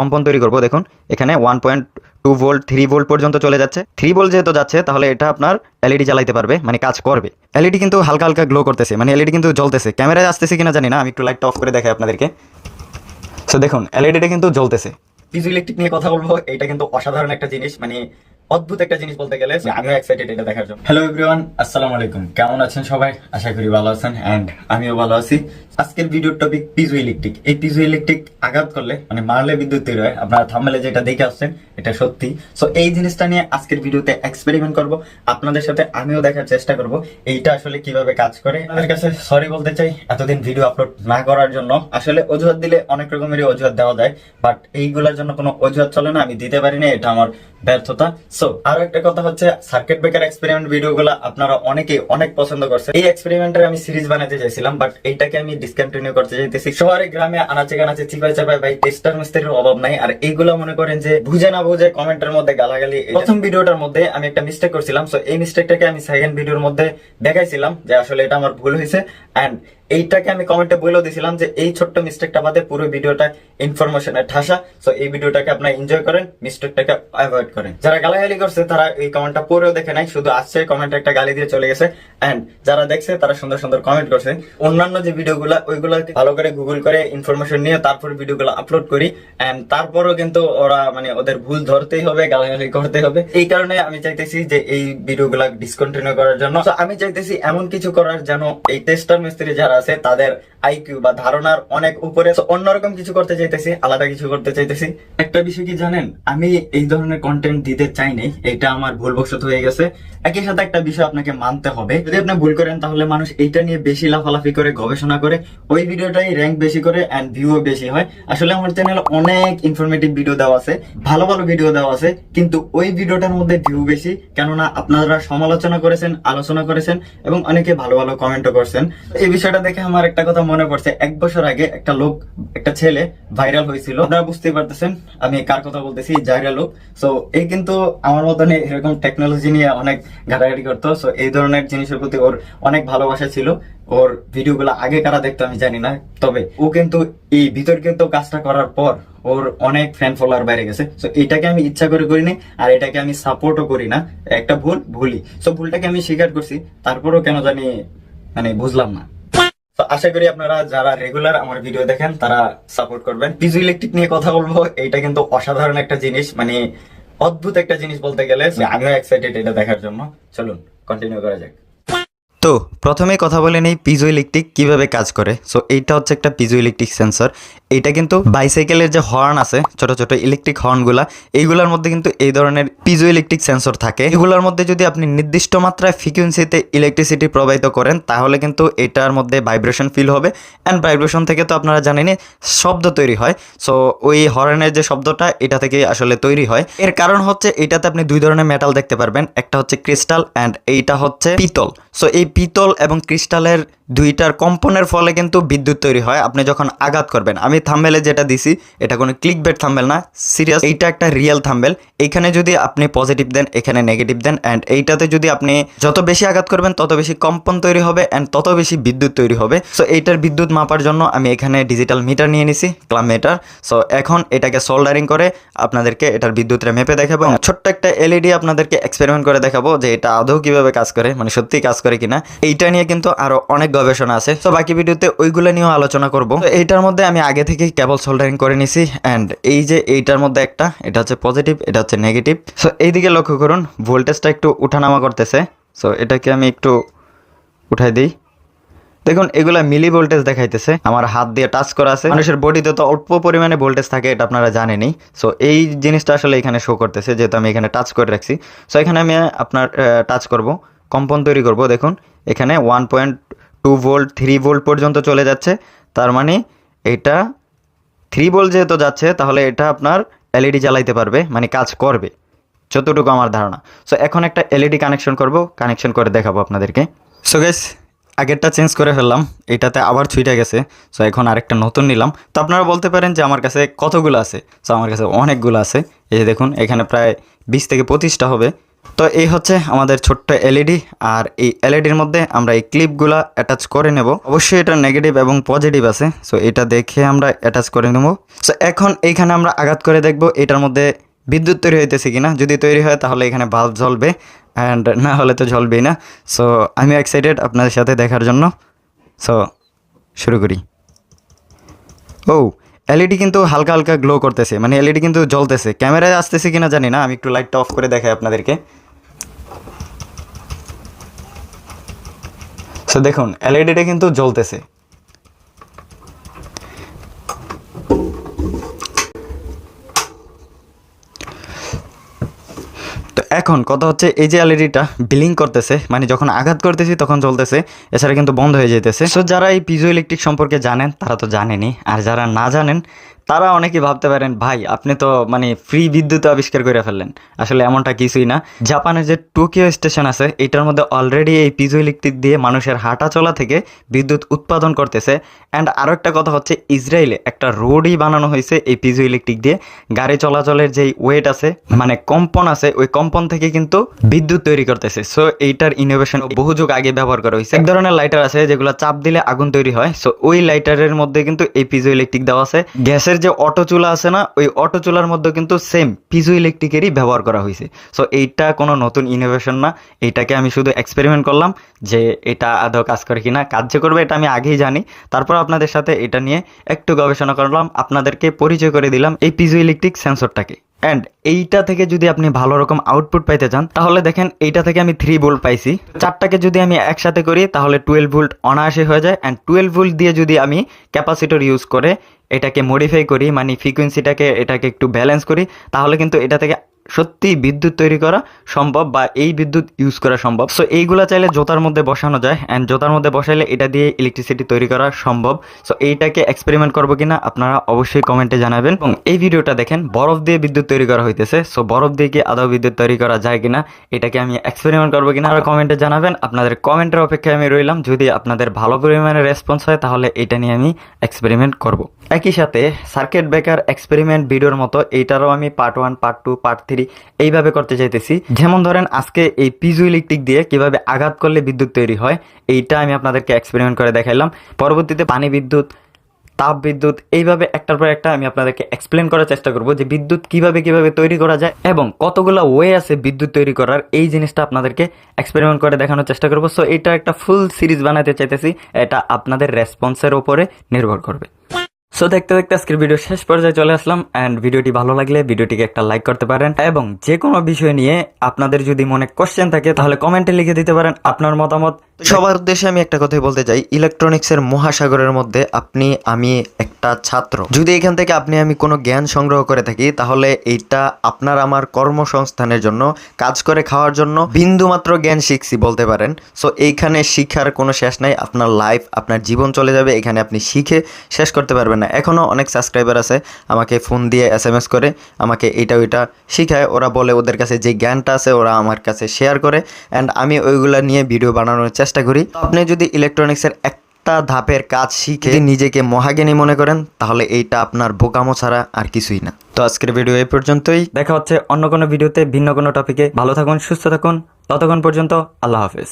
কম্পন তৈরি করব, দেখুন। এখানে one point two volt three volt পর্যন্ত চলে যাচ্ছে। থ্রি ভোল্ট যেহেতু যাচ্ছে, তাহলে এটা আপনার এলইডি চালাইতে পারবে মানে কাজ করবে। এলইডি কিন্তু হালকা হালকা গ্লো করতেছে মানে এলইডি কিন্তু জ্বলতেছে। ক্যামেরায় আসতেছে কিনা জানি না, আমি একটু লাইটটা অফ করে দেখাই আপনাদেরকে। সো দেখুন এলইডিটা কিন্তু জ্বলতেছে। পিজু ইলেকট্রিক নিয়ে কথা বলব, এটা কিন্তু অসাধারণ একটা জিনিস মানে অদ্ভুত একটা জিনিস বলতে গেলে আমিও এক্সাইটেড এটা দেখার জন্য। হ্যালো এভরিওয়ান আসসালামু আলাইকুম। কেমন আছেন সবাই? আশা করি ভালো আছেন এন্ড আমিও ভালো আছি। আজকের ভিডিওর টপিক পিজু ইলেকট্রিক এই পিজু ইলেকট্রিক আঘাত করলে মানে মারলে বিদ্যুৎ তৈরি হয়, আপনারা থাম্বেলে যেটা দেখে আসছেন, এটা সত্যি। সো এই জিনিসটা নিয়ে আজকের ভিডিওতে এক্সপেরিমেন্ট করব। আপনাদের সাথে আমিও দেখার চেষ্টা করব, এইটা আসলে কীভাবে কাজ করে। আপনাদের কাছে সরি বলতে চাই, এতদিন ভিডিও আপলোড না করার জন্য। আসলে অজুহাত দিলে অনেক রকমেরই অজুহাত দেওয়া যায় বাট এইগুলোর জন্য কোনো অজুহাত চলে না, আমি দিতে পারি না, এটা আমার ব্যর্থতা। সো আরও একটা কথা হচ্ছে সার্কিট ব্রেকার এক্সপেরিমেন্ট ভিডিওগুলো আপনারা অনেকে অনেক পছন্দ করছেন। এই এক্সপেরিমেন্টের আমি সিরিজ বানাতে চাইছিলাম বাট এইটাকে আমি ডিসকন্টিনিউ করতে চাইতেছি। শহরে, গ্রামে আনাচে কানাচে চিপাই চাপাই ভাই টেস্টার মিস্ত্রির অভাব নাই। আর এইগুলো মনে করেন যে, বুঝে না বুঝে কমেন্টের মধ্যে গালাগালি প্রথম ভিডিওটার মধ্যে আমি একটা মিস্টেক করছিলাম। সো এই মিস্টেকটাকে আমি সেকেন্ড ভিডিওর মধ্যে দেখাইছিলাম যে আসলে এটা আমার ভুল হয়েছে। এন্ড এইটাকে আমি কমেন্টে বলেও দিছিলাম যে এই ছোট্ট মিস্টেকটা বাদে পুরো ভিডিওটা ইনফরমেশনের ঠাসা। সো এই ভিডিওটাকে আপনারা এনজয় করেন মিস্টেকটাকে অ্যাভয়েড করেন। যারা গালাগালি করছে, তারা এই কমেন্টটা পড়েও দেখে নাই, শুধু আসছে কমেন্টে একটা গালি দিয়ে চলে গেছে। এন্ড যারা দেখছে, তারা সুন্দর সুন্দর কমেন্ট করছে। অন্যান্য যে ভিডিওগুলো ওইগুলো ভালো করে গুগল করে ইনফরমেশন নিয়ে তারপর ভিডিওগুলো আপলোড করি। এন্ড তারপরও কিন্তু ওরা মানে ওদের ভুল ধরতেই হবে, গালাগালি করতে হবে। এই কারণে আমি চাইতেছি যে এই ভিডিওগুলো ডিসকন্টিনিউ করার জন্য। আমি চাইতেছি এমন কিছু করার যেন এই টেস্টার মিস্ত্রি যারা আছে, তাদের আইকিউ বা ধারণার অনেক উপরে। অন্যরকম কিছু করতে চাইতেছি, আলাদা কিছু করতে চাইতেছি। একটা বিষয় কি জানেন? আমি এই ধরনের কন্টেন্ট দিতে চাই নাই, এটা আমার ভুলবশত হয়ে গেছে। একই সাথে একটা বিষয় আপনাকে মানতে হবে। যদি আপনি ভুল করেন, তাহলে মানুষ এইটা নিয়ে বেশি লাফালাফি করে, গবেষণা করে, ওই ভিডিওটাই র্যাঙ্ক বেশি করে এন্ড ভিউ বেশি হয়। আসলে আমার চ্যানেলে অনেক ইনফরমেটিভ ভিডিও দেওয়া আছে, ভালো ভালো ভিডিও দেওয়া আছে, কিন্তু ওই ভিডিওটার মধ্যে ভিউ বেশি। কেননা আপনারা সমালোচনা করেছেন, আলোচনা করেছেন, এবং অনেকে ভালো ভালো কমেন্টও করছেন। এই বিষয়টা দেখে আমার একটা কথা মনে পড়ছে। এক বছর আগে একটা লোক, একটা ছেলে ভাইরাল হয়েছিল। আপনারা বুঝতেই পারতেছেন আমি কার কথা বলতেছি জাইরা লোক। সো এই কিন্তু আমার মতন এরকম টেকনোলজি নিয়ে অনেক ঘাটাঘাটি করতো। সো এই ধরনের জিনিসের প্রতি ওর অনেক ভালোবাসা ছিল। ওর ভিডিওগুলো আগে কারা দেখতো আমি জানি না। তবে ও কিন্তু এই বিতর্কিত কাজটা করার পর ওর অনেক ফ্যান ফলোয়ার বাইরে গেছে। তো এটাকে আমি ইচ্ছা করে করিনি আর এটাকে আমি সাপোর্টও করি না। একটা ভুল, ভুলই। সো ভুলটাকে আমি স্বীকার করছি। তারপরও কেন জানি মানে বুঝলাম না। তো আশা করি আপনারা যারা রেগুলার আমার ভিডিও দেখেন, তারা সাপোর্ট করবেন। পিজু ইলেকট্রিক নিয়ে কথা বলব এটা কিন্তু অসাধারণ একটা জিনিস মানে অদ্ভুত একটা জিনিস বলতে গেলে আমিও এক্সাইটেড এটা দেখার জন্য। চলুন কন্টিনিউ করা যাক। তো প্রথমে কথা বলে নেই পিজো ইলেকট্রিক কীভাবে কাজ করে। সো এইটা হচ্ছে একটা পিজো ইলেকট্রিক সেন্সর এইটা কিন্তু বাইসাইকেলের যে হর্ন আছে, ছোট ছোট ইলেকট্রিক হর্নগুলা এইগুলোর মধ্যে কিন্তু এই ধরনের পিজো ইলেকট্রিক সেন্সর থাকে। এগুলোর মধ্যে যদি আপনি নির্দিষ্ট মাত্রায় ফ্রিকুয়েন্সিতে ইলেকট্রিসিটি প্রবাহিত করেন, তাহলে কিন্তু এটার মধ্যে ভাইব্রেশন ফিল হবে। অ্যান্ড ভাইব্রেশন থেকে তো আপনারা জানেনই শব্দ তৈরি হয়। সো ওই হর্নের যে শব্দটা, এটা থেকে আসলে তৈরি হয়। এর কারণ হচ্ছে, এটাতে আপনি দুই ধরনের মেটাল দেখতে পারবেন। একটা হচ্ছে ক্রিস্টাল অ্যান্ড এইটা হচ্ছে পিতল। সো এই পিতল এবং ক্রিস্টালের দুইটার কম্পনের ফলে কিন্তু বিদ্যুৎ তৈরি হয়। আপনি যখন আঘাত করবেন, আমি থাম্বেলে যেটা দিছি, এটা কোনো ক্লিক বেট থাম্বেল না, সিরিয়াস এইটা একটা রিয়েল থাম্বেল। এইখানে যদি আপনি পজিটিভ দেন, এখানে নেগেটিভ দেন অ্যান্ড এইটাতে যদি আপনি যত বেশি আঘাত করবেন, তত বেশি কম্পন তৈরি হবে অ্যান্ড তত বেশি বিদ্যুৎ তৈরি হবে। সো এইটার বিদ্যুৎ মাপার জন্য আমি এখানে ডিজিটাল মিটার নিয়ে নিছি ক্লাম মিটার সো এখন এটাকে সোল্ডারিং করে আপনাদেরকে এটার বিদ্যুৎটা মেপে দেখাবো। ছোট্ট একটা এলইডি আপনাদেরকে এক্সপেরিমেন্ট করে দেখাবো যে এটা আদৌ কীভাবে কাজ করে। মানে সত্যি কাজ করে কিনা, এইটা নিয়ে কিন্তু আরও অনেক গবেষণা আছে। তো বাকি ভিডিওতে ওইগুলো নিয়েও আলোচনা করব। এইটার মধ্যে আমি আগে থেকেই কেবল সোল্ডারিং করে নিছি অ্যান্ড এই যে এইটার মধ্যে একটা, এটা হচ্ছে পজিটিভ এটা হচ্ছে নেগেটিভ সো এইদিকে লক্ষ্য করুন ভোল্টেজটা একটু উঠানামা করতেছে। সো এটাকে আমি একটু উঠাই দিই। দেখুন, এগুলা মিলি ভোল্টেজ দেখাইতেছে। আমার হাত দিয়ে টাচ করা আছে। মানুষের বডিতে তো অল্প পরিমাণে ভোল্টেজ থাকে, এটা আপনারা জানেনই। সো এই জিনিসটা আসলে এখানে শো করতেছে, যেহেতু আমি এখানে টাচ করে রাখছি। সো এখানে আমি আপনার টাচ করব। কম্পন তৈরি করব, দেখুন। এখানে one point two volt three volt পর্যন্ত চলে যাচ্ছে। তার মানে এটা থ্রি ভোল্ট যেহেতু যাচ্ছে, তাহলে এটা আপনার এলইডি জ্বালাইতে পারবে মানে কাজ করবে। যতটুকু আমার ধারণা। সো এখন একটা এলইডি কানেকশন করব কানেকশন করে দেখাবো আপনাদেরকে। সো গেস আগেরটা চেঞ্জ করে ফেললাম, এটাতে আবার ছুটে গেছে। সো এখন আরেকটা নতুন নিলাম। তো আপনারা বলতে পারেন যে আমার কাছে কতগুলো আছে? সো আমার কাছে অনেকগুলো আছে। এই যে দেখুন, এখানে প্রায় বিশ থেকে পঁচিশটা হবে। তো এই হচ্ছে আমাদের ছোট্ট এলইডি, আর এই এলইডির মধ্যে আমরা এই ক্লিপগুলা অ্যাটাচ করে নেব। অবশ্যই এটা নেগেটিভ এবং পজিটিভ আছে সো এটা দেখে আমরা অ্যাটাচ করে নেব। সো এখন এইখানে আমরা আঘাত করে দেখব এটার মধ্যে বিদ্যুৎ তৈরি হইতেছে কিনা। যদি তৈরি হয় তাহলে এখানে বাল্ব জ্বলবে অ্যান্ড না হলে তো জ্বলবেই না। সো আমি এক্সাইটেড আপনাদের সাথে দেখার জন্য। সো শুরু করি। ও এলইডি কিন্তু হালকা হালকা গ্লো করতেছে। মানে এলইডি কিন্তু জ্বলতেছে। ক্যামেরায় আসতেছে কিনা জানি না, আমি একটু লাইটটা অফ করে দেখাই আপনাদেরকে। সো দেখুন এলইডিটা কিন্তু জ্বলতেছে তো এখন কথা হচ্ছে, এই যে এলইডিটা বিলিং করতেছে মানে যখন আঘাত করতেছি তখন চলতেছে এছাড়া কিন্তু বন্ধ হয়ে যেতেছে সো যারা এই পিজো ইলেকট্রিক সম্পর্কে জানেন, তারা তো জানেনি আর যারা না জানেন তারা অনেকে ভাবতে পারেন, ভাই, আপনি তো মানে ফ্রি বিদ্যুৎ আবিষ্কার করে ফেললেন। আসলে এমনটা কিছুই না। জাপানের যে টোকিও স্টেশন আছে, এটার মধ্যে অলরেডি এই পিজো ইলেকট্রিক দিয়ে মানুষের হাঁটা চলা থেকে বিদ্যুৎ উৎপাদন করতেছে। অ্যান্ড আরও একটা কথা হচ্ছে, ইসরায়েলে একটা রোডই বানানো হয়েছে এই পিজো ইলেকট্রিক দিয়ে। গাড়ি চলাচলের যেই ওয়েট আছে মানে কম্পন আছে, ওই কম্পন থেকে কিন্তু বিদ্যুৎ তৈরি করতেছে। সো এইটার ইনোভেশন বহু যুগ আগে ব্যবহার করা হয়েছে। এক ধরনের লাইটার আছে, যেগুলো চাপ দিলে আগুন তৈরি হয়। সো ওই লাইটারের মধ্যে কিন্তু এই পিজো ইলেকট্রিক দেওয়া আছে। গ্যাসের যে অটো চুলা আছে না, ওই অটো চুলার মধ্যে কিন্তু সেম পিজো ইলেকট্রিকেরই ব্যবহার করা হয়েছে। সো এইটা কোনো নতুন ইনোভেশন না। এইটাকে আমি শুধু এক্সপেরিমেন্ট করলাম যে এটা আদৌ কাজ করে কিনা কাজ যে করবে এটা আমি আগেই জানি। তারপর আপনাদের সাথে এটা নিয়ে একটু গবেষণা করলাম। আপনাদেরকে পরিচয় করে দিলাম এই পিজো ইলেকট্রিক সেন্সরটাকে অ্যান্ড এইটা থেকে যদি আপনি ভালো রকম আউটপুট পাইতে চান, তাহলে দেখেন এইটা থেকে আমি থ্রি ভোল্ট পাইছি। চারটাকে যদি আমি একসাথে করি, তাহলে টুয়েলভ ভোল্ট অনায়াসে হয়ে যায়। অ্যান্ড টুয়েলভ ভোল্ট দিয়ে যদি আমি ক্যাপাসিটর ইউজ করে, এটাকে মডিফাই করি মানে ফ্রিকোয়েন্সিটাকে এটাকে একটু ব্যালেন্স করি, তাহলে কিন্তু এটা থেকে সত্যি বিদ্যুৎ তৈরি করা সম্ভব বা এই বিদ্যুৎ ইউজ করা সম্ভব। সো এইগুলা চাইলে জোতার মধ্যে বসানো যায় অ্যান্ড জোতার মধ্যে বসাইলে এটা দিয়ে ইলেকট্রিসিটি তৈরি করা সম্ভব। সো এইটাকে এক্সপেরিমেন্ট করব কিনা আপনারা অবশ্যই কমেন্টে জানাবেন। এবং এই ভিডিওটা দেখেন, বরফ দিয়ে বিদ্যুৎ তৈরি করা হইতেছে। সো বরফ দিয়ে কি আদৌ বিদ্যুৎ তৈরি করা যায় কিনা, এটাকে আমি এক্সপেরিমেন্ট করব কিনা আর কমেন্টে জানাবেন। আপনাদের কমেন্টের অপেক্ষায় আমি রইলাম। যদি আপনাদের ভালো পরিমাণে রেসপন্স হয়, তাহলে এটা নিয়ে আমি এক্সপেরিমেন্ট করব। একই সাথে সার্কিট ব্রেকার এক্সপেরিমেন্ট ভিডিওর মতো, এইটারও আমি part one part two part three এইভাবে করতে চাইতেছি। যেমন ধরেন, আজকে এই পিজু ইলেকট্রিক দিয়ে কীভাবে আঘাত করলে বিদ্যুৎ তৈরি হয়, এইটা আমি আপনাদেরকে এক্সপেরিমেন্ট করে দেখাইলাম। পরবর্তীতে পানি বিদ্যুৎ, তাপ বিদ্যুৎ, এইভাবে একটার পর একটা আমি আপনাদেরকে এক্সপ্লেন করার চেষ্টা করব যে বিদ্যুৎ কীভাবে কীভাবে তৈরি করা যায় এবং কতগুলো ওয়ে আছে বিদ্যুৎ তৈরি করার, এই জিনিসটা আপনাদেরকে এক্সপেরিমেন্ট করে দেখানোর চেষ্টা করব। সো এটা একটা ফুল সিরিজ বানাতে চাইতেছি, এটা আপনাদের রেসপন্সের উপরে নির্ভর করবে। সো দেখতে দেখতে আজকের ভিডিও শেষ পর্যায়ে চলে আসলাম অ্যান্ড ভিডিওটি ভালো লাগলে ভিডিওটিকে একটা লাইক করতে পারেন, এবং যে কোনো বিষয় নিয়ে আপনাদের যদি মনে কোশ্চেন থাকে, তাহলে কমেন্টে লিখে দিতে পারেন আপনার মতামত। সবার উদ্দেশ্যে আমি একটা কথাই বলতে চাই ইলেকট্রনিক্সের মহাসাগরের মধ্যে আপনি, আমি একটা ছাত্র। যদি এখান থেকে আপনি, আমি কোনো জ্ঞান সংগ্রহ করে থাকি, তাহলে এইটা আপনার আমার কর্মসংস্থানের জন্য, কাজ করে খাওয়ার জন্য বিন্দুমাত্র জ্ঞান শিখছি বলতে পারেন। সো এইখানে শিক্ষার কোনো শেষ নাই, আপনার লাইফ আপনার জীবন চলে যাবে, এখানে আপনি শিখে শেষ করতে পারবেন না। এখনও অনেক সাবস্ক্রাইবার আছে, আমাকে ফোন দিয়ে এস এম এস করে, আমাকে এইটা ওইটা শিখায়, ওরা বলে ওদের কাছে যে জ্ঞানটা আছে, ওরা আমার কাছে শেয়ার করে অ্যান্ড আমি ওইগুলা নিয়ে ভিডিও বানানোর চেষ্টা করি। আপনি যদি ইলেকট্রনিক্সের একটা ধাপের কাজ শিখে নিজেকে মহাজ্ঞানী মনে করেন, তাহলে এইটা আপনার বোকামো ছাড়া আর কিছুই না। তো আজকের ভিডিও এই পর্যন্তই। দেখা হচ্ছে অন্য কোনো ভিডিওতে ভিন্ন কোনো টপিকে ভালো থাকুন, সুস্থ থাকুন। ততক্ষণ পর্যন্ত আল্লাহ হাফেজ।